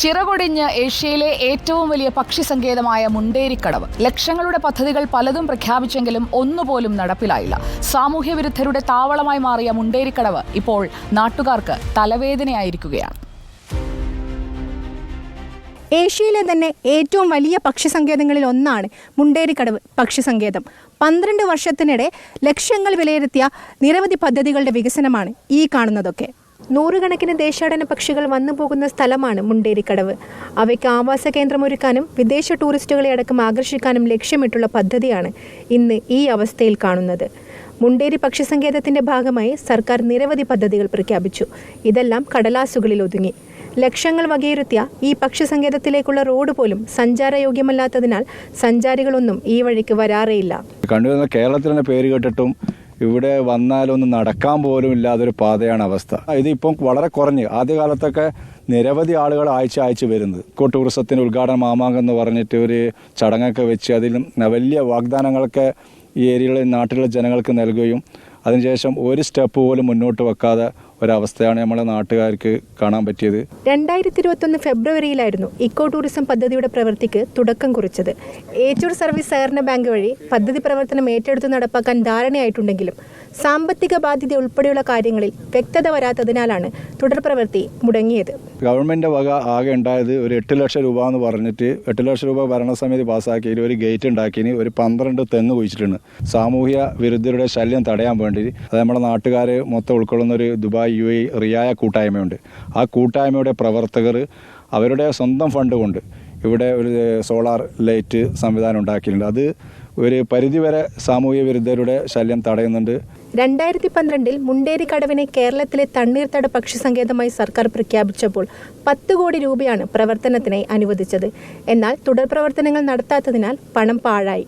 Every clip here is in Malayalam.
ചിറകൊടിഞ്ഞ് ഏഷ്യയിലെ ഏറ്റവും വലിയ പക്ഷി സങ്കേതമായ മുണ്ടേരിക്കടവ്. ലക്ഷങ്ങളുടെ പദ്ധതികൾ പലതും പ്രഖ്യാപിച്ചെങ്കിലും ഒന്നുപോലും നടപ്പിലായില്ല. സാമൂഹ്യ വിരുദ്ധരുടെ താവളമായി മാറിയ മുണ്ടേരിക്കടവ് ഇപ്പോൾ നാട്ടുകാർക്ക് തലവേദനയായിരിക്കുകയാണ്. ഏഷ്യയിലെ തന്നെ ഏറ്റവും വലിയ പക്ഷി സങ്കേതങ്ങളിൽ ഒന്നാണ് മുണ്ടേരിക്കടവ് പക്ഷി സങ്കേതം. പന്ത്രണ്ട് വർഷത്തിനിടെ ലക്ഷ്യങ്ങൾ വിലയിരുത്തിയ നിരവധി പദ്ധതികളുടെ വികസനമാണ് ഈ കാണുന്നതൊക്കെ. നൂറുകണക്കിന് ദേശാടന പക്ഷികൾ വന്നു പോകുന്ന സ്ഥലമാണ് മുണ്ടേരിക്കടവ്. അവയ്ക്ക് ആവാസ കേന്ദ്രമൊരുക്കാനും വിദേശ ടൂറിസ്റ്റുകളെ അടക്കം ആകർഷിക്കാനും ലക്ഷ്യമിട്ടുള്ള പദ്ധതിയാണ് ഇന്ന് ഈ അവസ്ഥയിൽ കാണുന്നത്. മുണ്ടേരി പക്ഷിസങ്കേതത്തിന്റെ ഭാഗമായി സർക്കാർ നിരവധി പദ്ധതികൾ പ്രഖ്യാപിച്ചു. ഇതെല്ലാം കടലാസുകളിൽ ഒതുങ്ങി. ലക്ഷങ്ങൾ വകയിരുത്തിയ ഈ പക്ഷിസങ്കേതത്തിലേക്കുള്ള റോഡ് പോലും സഞ്ചാരയോഗ്യമല്ലാത്തതിനാൽ സഞ്ചാരികളൊന്നും ഈ വഴിക്ക് വരാറേയില്ല. കണ്ടുവരുന്ന കേരളത്തിൽ തന്നെ പേര് കേട്ടിട്ടും ഇവിടെ വന്നാലൊന്ന് നടക്കാൻ പോലും ഇല്ലാതൊരു പാതയാണ് അവസ്ഥ. ഇതിപ്പം വളരെ കുറഞ്ഞ്. ആദ്യകാലത്തൊക്കെ നിരവധി ആളുകൾ ആഴ്ച ആഴ്ച വരുന്നത്. ഇക്കോ ടൂറിസത്തിന് ഉദ്ഘാടന മാമാങ്കം എന്ന് പറഞ്ഞിട്ട് ഒരു ചടങ്ങൊക്കെ വെച്ച് അതിലും വലിയ വാഗ്ദാനങ്ങളൊക്കെ ഈ ഏരിയയിലെ നാട്ടിലെ ജനങ്ങൾക്ക് നൽകുകയും അതിനുശേഷം ഒരു സ്റ്റെപ്പ് പോലും മുന്നോട്ട് വെക്കാതെ ഒരവസ്ഥയാണ് നമ്മളെ നാട്ടുകാർക്ക് കാണാൻ പറ്റിയത്. രണ്ടായിരത്തി ഇരുപത്തൊന്ന് ഫെബ്രുവരിയിലായിരുന്നു ഇക്കോ ടൂറിസം പദ്ധതിയുടെ പ്രവൃത്തിക്ക് തുടക്കം കുറിച്ചത്. ഏച്ചൂർ സർവീസ് സഹകരണ ബാങ്ക് വഴി പദ്ധതി പ്രവർത്തനം ഏറ്റെടുത്ത് നടപ്പാക്കാൻ ധാരണയായിട്ടുണ്ടെങ്കിലും സാമ്പത്തിക ബാധ്യത ഉൾപ്പെടെയുള്ള കാര്യങ്ങളിൽ വ്യക്തത വരാത്തതിനാലാണ് തുടർ പ്രവൃത്തി മുടങ്ങിയത്. ഗവൺമെന്റ് വക ആകെ ഉണ്ടായത് ഒരു എട്ട് ലക്ഷം രൂപ എന്ന് പറഞ്ഞിട്ട് എട്ട് ലക്ഷം രൂപ ഭരണസമിതി പാസ്സാക്കിയതിൽ ഒരു ഗേറ്റ് ഉണ്ടാക്കിയതിന് ഒരു പന്ത്രണ്ട് തെങ്ങ് കുഴിച്ചിട്ടുണ്ട്. സാമൂഹ്യ വിരുദ്ധരുടെ ശല്യം തടയാൻ വേണ്ടി അത് നമ്മുടെ നാട്ടുകാരെ മൊത്തം ഉൾക്കൊള്ളുന്ന ഒരു ദുബായ് യു എ റിയായ കൂട്ടായ്മയുണ്ട്. ആ കൂട്ടായ്മയുടെ പ്രവർത്തകർ അവരുടെ സ്വന്തം ഫണ്ട് കൊണ്ട് ഇവിടെ ഒരു സോളാർ ലൈറ്റ് സംവിധാനം ഉണ്ടാക്കിയിട്ടുണ്ട്. അത് ഒരു പരിധിവരെ സാമൂഹ്യ വിരുദ്ധരുടെ ശല്യം തടയുന്നുണ്ട്. രണ്ടായിരത്തി പന്ത്രണ്ടിൽ മുണ്ടേരി കടവിനെ കേരളത്തിലെ തണ്ണീർത്തട പക്ഷി സങ്കേതമായി സർക്കാർ പ്രഖ്യാപിച്ചപ്പോൾ പത്ത് കോടി രൂപയാണ് പ്രവർത്തനത്തിനായി അനുവദിച്ചത്. എന്നാൽ തുടർ പ്രവർത്തനങ്ങൾ നടത്താത്തതിനാൽ പണം പാഴായി.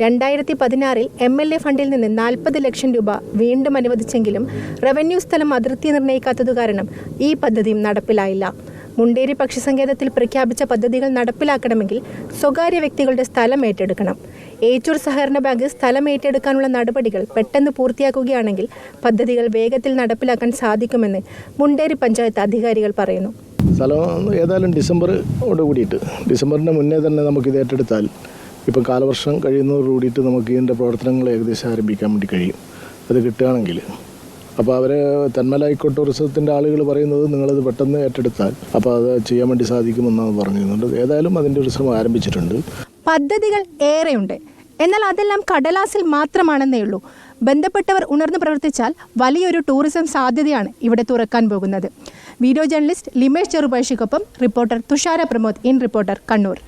രണ്ടായിരത്തി പതിനാറിൽ എം എൽ എ ഫണ്ടിൽ നിന്ന് നാൽപ്പത് ലക്ഷം രൂപ വീണ്ടും അനുവദിച്ചെങ്കിലും റവന്യൂ സ്ഥലം അതിർത്തി നിർണയിക്കാത്തതു കാരണം ഈ പദ്ധതിയും നടപ്പിലായില്ല. മുണ്ടേരി പക്ഷിസങ്കേതത്തിൽ പ്രഖ്യാപിച്ച പദ്ധതികൾ നടപ്പിലാക്കണമെങ്കിൽ സ്വകാര്യ വ്യക്തികളുടെ സ്ഥലം ഏറ്റെടുക്കണം. ഏച്ചൂർ സഹകരണ ബാങ്ക് സ്ഥലം ഏറ്റെടുക്കാനുള്ള നടപടികൾ പെട്ടെന്ന് പൂർത്തിയാക്കുകയാണെങ്കിൽ പദ്ധതികൾ വേഗത്തിൽ നടപ്പിലാക്കാൻ സാധിക്കുമെന്ന് മുണ്ടേരി പഞ്ചായത്ത് അധികാരികൾ പറയുന്നു. സ്ഥലം ഏതായാലും ഡിസംബറോട് കൂടിയിട്ട്. ഡിസംബറിന്റെ മുന്നേ തന്നെ നമുക്ക് ഇത് ഏറ്റെടുത്താൽ ഇപ്പോൾ കാലവർഷം കഴിയുന്നതോട് കൂടിയിട്ട് നമുക്ക് ഇതിന്റെ പ്രവർത്തനങ്ങൾ ഏകദേശം ആരംഭിക്കാൻ വേണ്ടി കഴിയും. അത് കിട്ടുകയാണെങ്കിൽ അപ്പോൾ അവർ തെന്മല ഇക്കോ ടൂറിസത്തിന്റെ ആളുകൾ പറയുന്നത് നിങ്ങളത് പെട്ടെന്ന് ഏറ്റെടുത്താൽ അപ്പോൾ അത് ചെയ്യാൻ വേണ്ടി സാധിക്കുമെന്നാണ് പറഞ്ഞിരുന്നുണ്ട് ഏതായാലും അതിന്റെ ഒരു ശ്രമം ആരംഭിച്ചിട്ടുണ്ട്. പദ്ധതികൾ ഏറെയുണ്ട്. എന്നാൽ അതെല്ലാം കടലാസിൽ മാത്രമാണെന്നേ ഉള്ളൂ. ബന്ധപ്പെട്ടവർ ഉണർന്നു പ്രവർത്തിച്ചാൽ വലിയൊരു ടൂറിസം സാധ്യതയാണ് ഇവിടെ തുറക്കാൻ പോകുന്നത്. Video journalist Limesh ചെറുപഴശിക്കൊപ്പം reporter Thushara Pramod in reporter Kannur.